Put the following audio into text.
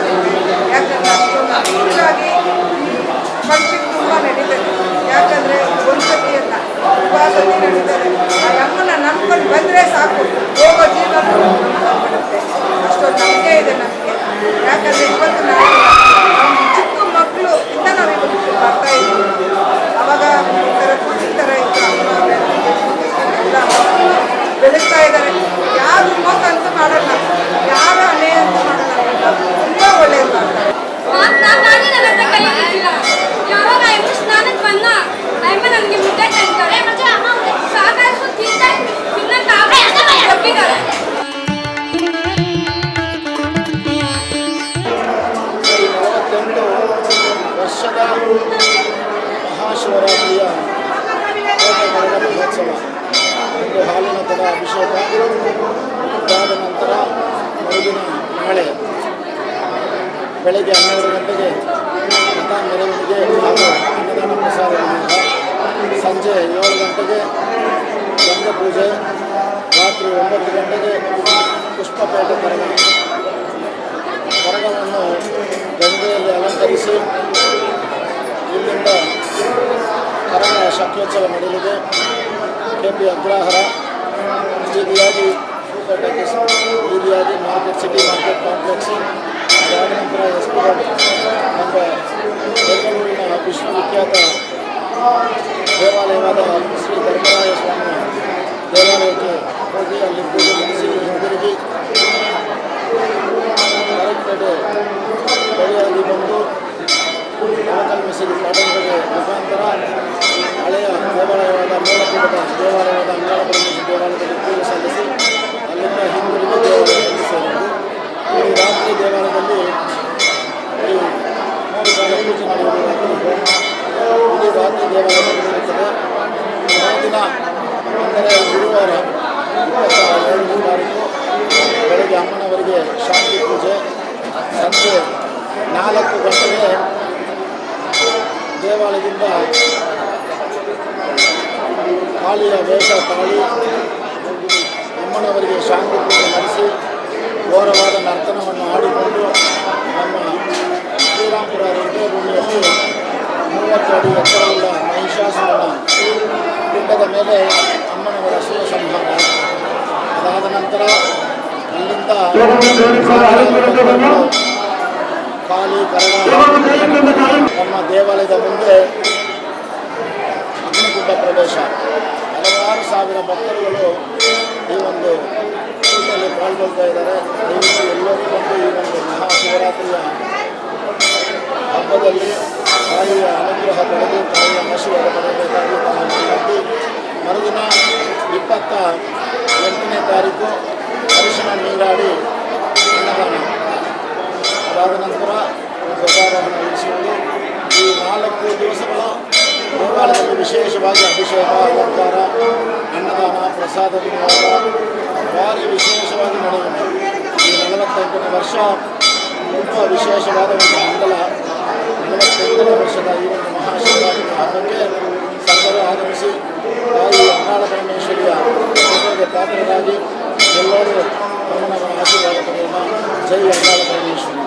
ಆಗುತ್ತೆ ಯಾಕಂದರೆ ಅಷ್ಟೊಂದು ಹೆಚ್ಚಾಗಿ ಫಂಕ್ಷನ್ ತುಂಬ ನಡೀತದೆ ಯಾಕಂದರೆ ಒಂದು ಸತಿ ಅಲ್ಲ ತುಂಬ ಸತಿ ನಡೀತದೆ ಆ ಅಮ್ಮನ ನಂಬ್ಕೊಂಡು ಬಂದರೆ ಸಾಕು ಹೋಗೋ ಜೀವನ ಬರುತ್ತೆ ಅಷ್ಟೊಂದು ನಂಬಿಕೆ ಇದೆ ನಮಗೆ ಯಾಕಂದರೆ ಇವತ್ತು ನಾವು ಚಿಕ್ಕ ಮಕ್ಕಳು ಇಂದ ನಾವು ಇವತ್ತು ಬರ್ತಾ ಇದ್ದೀವಿ ಅವಾಗ ಈ ಥರ ಖುಷಿ ಥರ ಇತ್ತು ಅಮ್ಮ ಎಲ್ಲ ಬೆಳೆಸ್ತಾ ಇದ್ದಾರೆ ಮಹಾಶಿವರಾತ್ರಿಯ ಮಹೋತ್ಸವ. ಒಂದು ಹಾಲಿನ ಕೊಡ ಅಭಿಷೇಕ. ಇದಾದ ನಂತರ ಮರುದಿನ ನಾಳೆ ಬೆಳಗ್ಗೆ ಹನ್ನೆರಡು ಗಂಟೆಗೆ ಮತ ಮೆರವಣಿಗೆ ಹಾಗೂ ಅನ್ನದಾನ ಪ್ರಸಾರದಿಂದ ಸಂಜೆ ಏಳು ಗಂಟೆಗೆ ಗಂಗ ಪೂಜೆ ರಾತ್ರಿ ಒಂಬತ್ತು ಗಂಟೆಗೆ ಪುಷ್ಪಪೇಟೆ ಕರಗ. ಕರಗವನ್ನು ಗಂಗೆಯಲ್ಲಿ ಅಲಂಕರಿಸಿ ಇಲ್ಲಿಂದ ಕರಗ ಶಕ್ತೋತ್ಸವ ನಡೆಯಲಿದೆ. ಕೆ ಪಿ ಅಗ್ರಹಾರ ಸೂಪರ್ಟೆಕ್ ಬೀದಿಯಾಗಿ ಮಾರ್ಕೆಟ್ ಸಿಟಿ ಮಾರ್ಕೆಟ್ ಕಾಂಪ್ಲೆಕ್ಸ್ ಅದಾದ ನಂತರ ಎಸ್ ಪಿ ನಮ್ಮ ಬೆಂಗಳೂರಿನ ವಿಶ್ವವಿಖ್ಯಾತ ದೇವಾಲಯವಾದ ಶ್ರೀ ಧರ್ಮರಾಯ ಸ್ವಾಮಿ ದೇವಾಲಯಕ್ಕೆ ಹೋಗಿ ಅಲ್ಲಿ ಪೂಜೆ ಮುಗಿಸಿ ಹಿಂದಿರುಗಿ ಬಳಿಯಾಗಿ ಬಂದು ನವಕಲ್ ಮಸೀದಿ ಕಾಟನ್ಗಡೆ ಮುಖಾಂತರ ಹಳೆಯ ದೇವಾಲಯವಾದ ಮೂಲಪೀಠದ ದೇವಾಲಯವಾದ ಅಂಗಾಳ ಪರಮೇಶ್ವರ ದೇವಾಲಯದಲ್ಲಿ ಪೂಜೆ ಸಲ್ಲಿಸಿ ಅಲ್ಲಿಂದ ಹಿಂದುಳಿದ ದೇವಾಲಯದಲ್ಲಿ ಸೇರಿದರು. ಈ ರಾತ್ರಿ ದೇವಾಲಯದಲ್ಲಿ ಮೂರು ಕಾಲ ಪೂಜೆ ನಡೆಯುವುದು ಇಡೀ ರಾತ್ರಿ ದೇವಾಲಯದಲ್ಲಿ ನಡೆಯುತ್ತದೆ ಮರುದಿನ ಅಂದರೆ ಗುರುವಾರ ಏಳನೇ ತಾರೀಕು ಬೆಳಗ್ಗೆ ಅಮ್ಮನವರಿಗೆ ಶಾಂತಿ ಪೂಜೆ. ಸಂಜೆ ನಾಲ್ಕು ಗಂಟೆಗೆ ದೇವಾಲಯದಿಂದ ಕಾಳಿಯ ವೇಷ ತಾಳಿ ಅಮ್ಮನವರಿಗೆ ಶಾಂತಿ ಪೂಜೆ ನಡೆಸಿ ಘೋರವಾದ ನರ್ತನವನ್ನು ಆಡಿಕೊಂಡು ನಮ್ಮ ಶ್ರೀರಾಮಪುರ ರೈಲ್ವೆ ಭೂಮಿಯಲ್ಲಿ ಮೂವತ್ತು ಅಡಿ ಎತ್ತರವುಳ್ಳ ಮಹಿಷಾಸುರನ ಪಿಂಡದ ಮೇಲೆ ಅಮ್ಮನವರ ಅಸುರ ಸಂಹಾರ ಅದಾದ ನಂತರ ಅಲ್ಲಿಂದ ಕಾಲಿ ನಮ್ಮ ದೇವಾಲಯದ ಮುಂದೆ ಅಗ್ನಿಗುಡ್ಡ ಪ್ರದೇಶ. ಹಲವಾರು ಸಾವಿರ ಭಕ್ತರುಗಳು ಈ ಒಂದು ಕೂಟದಲ್ಲಿ ಪಾಲ್ಗೊಳ್ತಾ ಇದ್ದಾರೆ. ದಯವಿಟ್ಟು ಎಲ್ಲರೂ ಬಂದು ಈ ಒಂದು ಮಹಾಶಿವರಾತ್ರಿಯ ಹಬ್ಬದಲ್ಲಿ ತಾಯಿಯ ಅನುಗ್ರಹ ಪಡೆದು ತಾಯಿಯ ಆಶೀರ್ವಾದ ಪಡೆಯಬೇಕಾಗಿ ತಾನು ಮರುದಿನ ಇಪ್ಪತ್ತ ಎಂಟನೇ ತಾರೀಕು ಅರಿಶಿನ ನೀರಾಡಿ ಅದಾದ ನಂತರ ಧ್ವಜಾರೋಹಣ ಇರಿಸುವುದು ಈ ನಾಲ್ಕು ದಿವಸಗಳ ದೇವಾಲಯದಲ್ಲಿ ವಿಶೇಷವಾಗಿ ಅಭಿಷೇಕ ಅಲಂಕಾರ ಅನ್ನದಾನ ಪ್ರಸಾದ ವಿನಿಯೋಗ ಭಾರಿ ವಿಶೇಷವಾಗಿ ನಡೆಯುತ್ತೆ ಈ ನಲವತ್ತೆಂಟನೇ ವರ್ಷ ತುಂಬ ವಿಶೇಷವಾದ ಒಂದು ಮಂಡಲ ನಲವತ್ತೆಂಟನೇ ವರ್ಷದ ಈ ಒಂದು ಮಹಾಶಿವರಾತ್ರಿ ಹಬ್ಬಕ್ಕೆ ಸರ್ವರು ಆಗಮಿಸಿ ತಾಯಿ ಅಂಗಾಳ ಪರಮೇಶ್ವರಿಯ ಕೃಪೆಗೆ ಪಾತ್ರರಾಗಿ ಎಲ್ಲರೂ ಅಮ್ಮನವರ ಆಶೀರ್ವಾದ ಪಡೆಯೋಣ ಜೈ ಅಂಗಾಳ ಪರಮೇಶ್ವರಿ